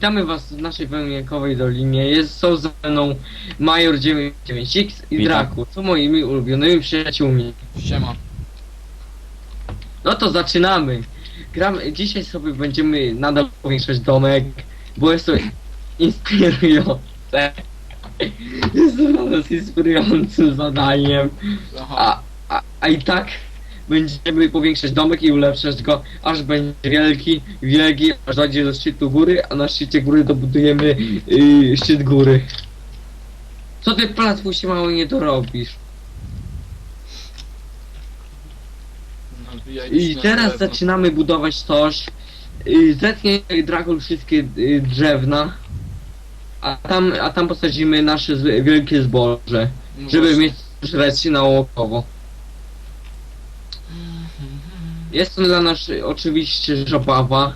witamy was w naszej wymiankowej dolinie. Jest, są ze mną Major 99X i Witam. Draku. Są moimi ulubionymi przyjaciółmi. Siema. No to zaczynamy. Gramy, dzisiaj sobie będziemy nadal powiększać domek, bo jest to inspirujące. Jest to dla nas inspirującym zadaniem. Aha. A, a, a i tak będziemy powiększać domek i ulepszać go, aż będzie wielki, wielki, aż dojdzie do szczytu góry, a na szczycie góry dobudujemy yy, szczyt góry. Co ty platfu się mało nie dorobisz? I teraz zaczynamy budować coś. Yy, zetnie Dragol wszystkie yy, drzewna, a tam, a tam posadzimy nasze z, wielkie zboże, żeby mieć żreć naokoło. Jest to dla nas oczywiście zabawa,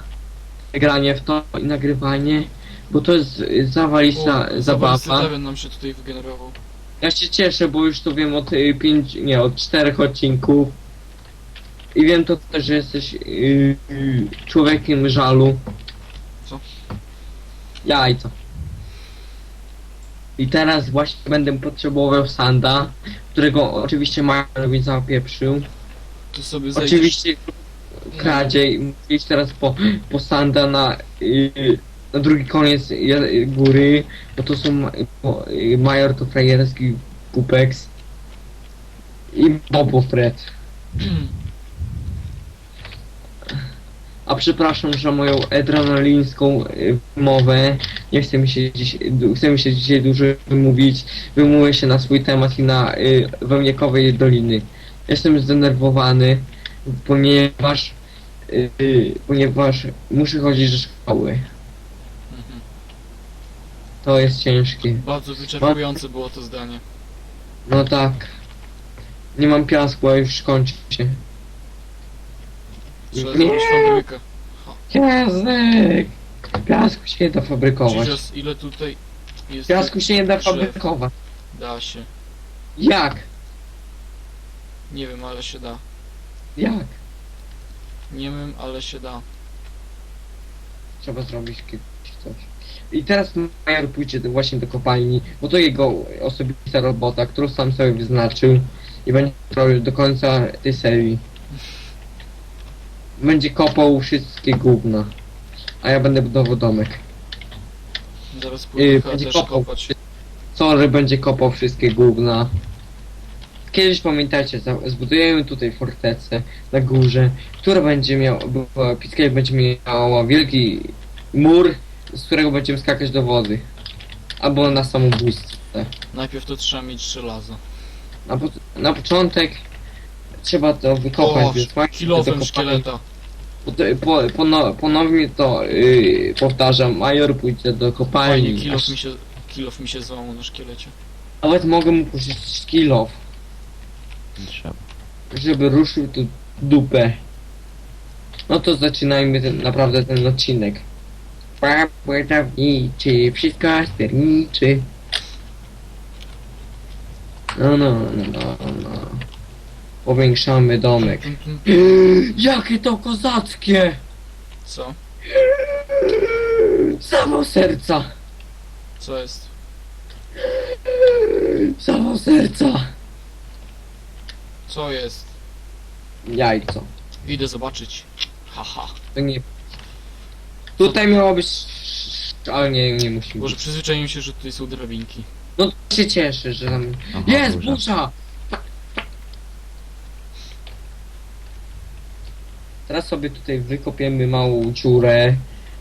granie w to i nagrywanie, bo to jest zawalista O, zabawa. Nam się tutaj wygenerował. Ja się cieszę, bo już to wiem od y, pięć, nie, od czterech odcinków. I wiem to też, że jesteś y, y, człowiekiem żalu. Co? Jajco. I teraz właśnie będę potrzebował sanda, którego oczywiście Major zapieprzył. Tu sobie zejdziesz. Oczywiście kradzie i muszę iść teraz po, po sanda na, y, na drugi koniec góry, bo to są ma- bo, y, Major to frajerski Pupex i Bobo Fred. A przepraszam za moją adrenalińską y, mowę. Nie chcę mi się dziś, du- chcę mi się dzisiaj dużo wymówić. Wymówię się na swój temat i na y, doliny. Jestem zdenerwowany, ponieważ y, y, ponieważ muszę chodzić do szkoły. Mhm. To jest ciężkie. Bardzo wyczerpujące było to zdanie. No tak. Nie mam piasku, a już kończy się. Trzeba Nie. zrobić fabrykę. Piasek! Piasku się nie da fabrykować. Jesus, ile tutaj jest... Piasku się nie da drzew? fabrykować. Da się. Jak? Nie wiem, ale się da. Jak? Nie wiem, ale się da. Trzeba zrobić kiedyś coś. I teraz Major pójdzie do- właśnie do kopalni, bo to jego osobista robota, którą sam sobie wyznaczył i będzie robił do końca tej serii. Będzie kopał wszystkie gówna. A ja będę budował domek. Zaraz pójdę Yy, będzie też kopał. kopać. Sorry, będzie kopał wszystkie gówna. Kiedyś pamiętajcie, za- zbudujemy tutaj fortecę na górze, która będzie miała, była, Pickel będzie miała wielki mur, z którego będziemy skakać do wody. Albo na samobójstwo. Najpierw to trzeba mieć żelazo. Na, po, na początek trzeba to wykopać, O, więc macie kopalni. szkieleta. Po, po, pono, ponownie to yy, powtarzam, Major pójdzie do kopalni. Kilof mi się, kilof mi się złamał na szkielecie. Nawet mogę mu puścić kilof. Trzeba. żeby ruszył tu dupę. No to zaczynajmy ten, naprawdę ten odcinek. Błędowniczy, wszystko sterniczy. No, no, no, no, no. Powiększamy domek. Jakie to kozackie! Co? Samo serca! Co jest? Samo serca! Co jest? Jajco. Idę zobaczyć. Haha. To nie... Tutaj miało być... Ale nie, nie musi Może być. przyzwyczaiłem się, że tutaj są drabinki. No to się cieszę, że tam... Aha, Jest burza. burza! Teraz sobie tutaj wykopiemy małą dziurę,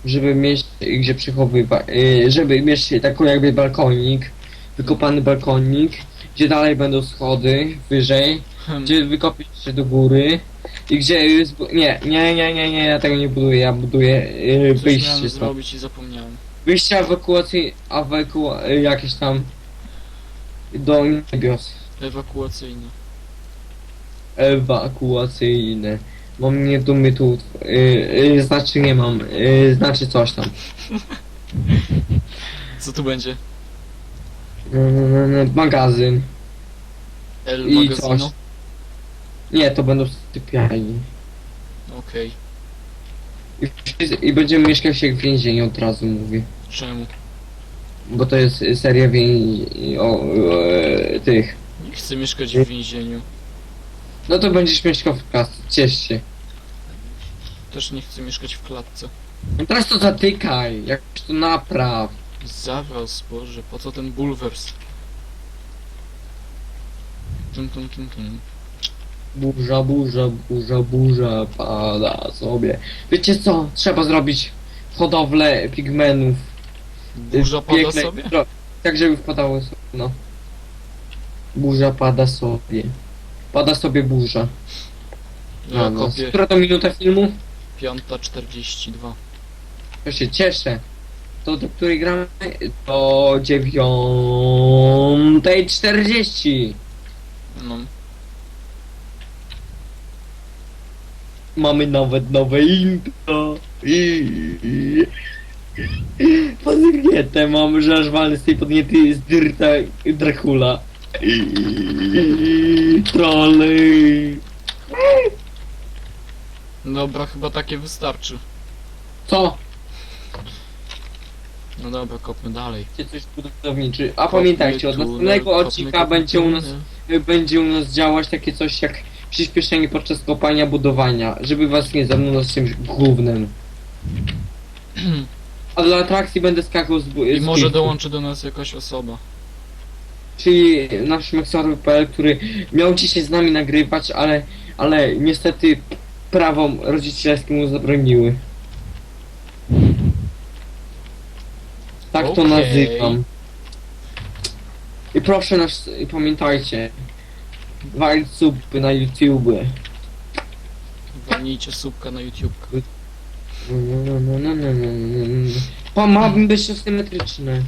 żeby mieć gdzie przechowywać, żeby mieć taką jakby balkonik, wykopany balkonik, gdzie dalej będą schody wyżej. Gdzie wykopić się do góry i gdzie jest... bu- Nie, nie, nie, nie, nie, ja tego nie buduję, ja buduję yy, Coś wyjście stąd. zrobić i zapomniałem. Wyjście ewakuacyjne, ewaku... jakieś tam do niebios. Ewakuacyjny. ewakuacyjne. Mam nie dumy tu, yy, yy, znaczy nie mam, yy, znaczy coś tam. Co tu będzie? No, magazyn. El I magazyno? Nie, to będą sypialni. Okej. I, wszyscy- I będziemy mieszkać jak w więzieniu od razu mówię. Czemu? Bo to jest y, seria więzi... o... E, tych. Nie chcę mieszkać w więzieniu. No to będziesz mieszkał w klasce, ciesz się. Też nie chcę mieszkać w klatce. No teraz to zatykaj, jak to napraw. Zaraz, Boże, po co ten bulwers? Tum, tum, tum, tum. Burza, burza, burza, burza pada sobie. Wiecie co? Trzeba zrobić hodowlę pigmenów. Burza pada sobie? no, Tak, żeby wpadało sobie, no. Burza pada sobie. Pada sobie burza. Ja no. kopię Która to minuta filmu? piąta 42. Ja się cieszę. To do której gramy? Do dziewiątej czterdzieści. No, Mamy nawet nowe intro. I... Podgnietę mam, że aż walny z tej podniety z dyrta Dracula. I... Trolly. dobra, chyba takie wystarczy. Co? No dobra, kopmy dalej. Czy coś budowniczy. A Kopmy pamiętajcie, od następnego kopmy, odcinka kopmy będzie u nas będzie u nas działać takie coś jak przyspieszenie podczas kopania, budowania, żeby was nie zamknął z czymś głównym. A dla atrakcji będę skakał z, bu- I z może dołączy do nas jakaś osoba. Czyli nasz Maxor.pl, który miał dzisiaj z nami nagrywać, ale, ale niestety prawo rodzicielskie mu zabroniły. Tak to Okej. nazywam. I proszę nas, i pamiętajcie, walić subby na YouTube. Walnijcie słupka na YouTube. Pa, ma być to symetryczne.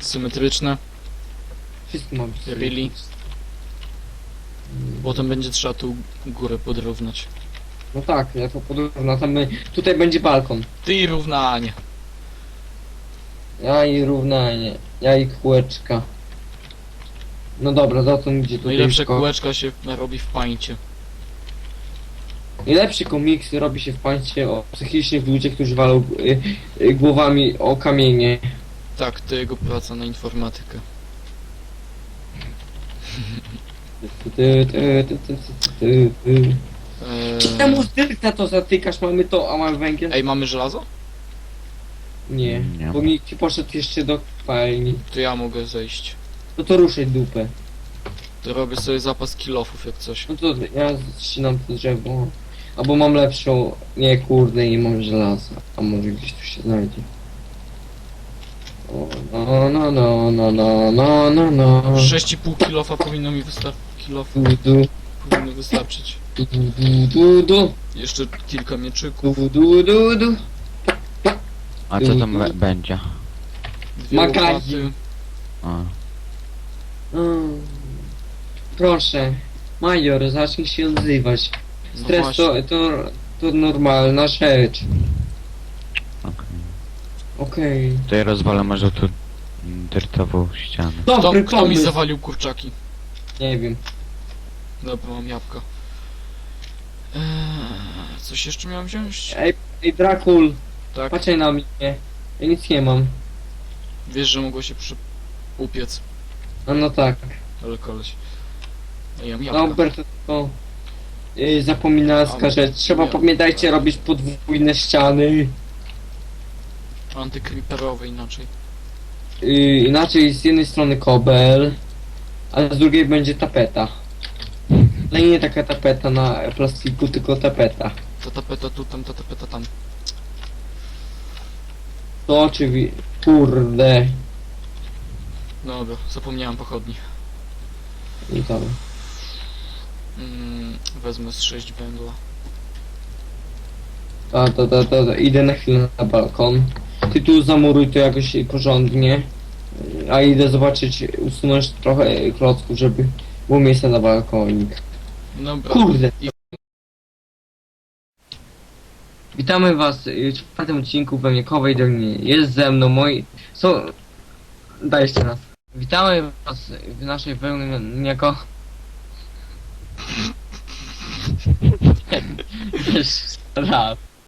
Symetryczne. Wszystko ma być Really? Potem będzie trzeba tu górę podrównać. No tak, ja to podobno, tam my, tutaj będzie balkon. Ty i równanie. Ja i równanie, ja i kółeczka. No dobra, za to gdzie tutaj... Najlepsze ko- kółeczka się robi w pańcie. Najlepsze komiksy robi się w państwie o psychicznych ludziach, którzy walą y, y, głowami o kamienie. Tak, to jego praca na informatykę. Ty, ty, ty, ty, ty, ty, ty. Czemu dyrta to zatykasz? Mamy to, a mamy węgiel? Ej, mamy żelazo? Nie, Nie. bo nikt ci poszedł jeszcze do kopalni. To ja mogę zejść. No to ruszaj dupę. To robię sobie zapas kilofów jak coś. No to ja ścinam to drzewo. Albo mam lepszą... Nie, kurde, nie mam żelaza. A może gdzieś tu się znajdzie. O, no, no, no, no, no, no, no, no. 6,5 kilofa powinno mi wystarczyć. Kilofów Du, du, powinno wystarczyć. du, du, du, du, Jeszcze kilka mieczyków. du, du, du, du. A co tam be- będzie? Dwie Magazyn. łopaty. A, Mm. Proszę, Major, zacznij się odzywać. No Stres właśnie. to, to, to normalna rzecz. okej. Okej. To ja rozwalę może tu mm, dyrtową ścianę. Kto, Dobry kto mi pomysł. zawalił kurczaki? Nie wiem. Dobra, mam jabłka. Eee, coś jeszcze miałem wziąć? Ej, ej Drakul, Tak, patrzaj na mnie. Ja nic nie mam. wiesz, że mogło się przy... upiec. A no tak. Ale koleś. Ej, ja mam jabłka. Norbert to yy, zapominalska rzecz. Trzeba nie. pamiętajcie robić podwójne ściany. Antykriperowe inaczej. Yy, inaczej z jednej strony kobel, a z drugiej będzie tapeta. Ale nie taka tapeta na plastiku, tylko tapeta. Ta tapeta tu, tam, ta tapeta tam. To oczywiście. Kurde. Dobra, zapomniałem pochodni. I to. Mm, wezmę z 6 węgla. A, to, to, to, to, idę na chwilę na balkon. Ty tu zamuruj to jakoś porządnie. A idę zobaczyć, usunąć trochę klocków, żeby było miejsce na balkonik. Dobra. Kurde. I- Witamy was w czwartym odcinku Wemiekowej Dolinie. Jest ze mną moi... Są... Daj jeszcze raz. Witamy was w naszej Wemniako... Jeszcze raz.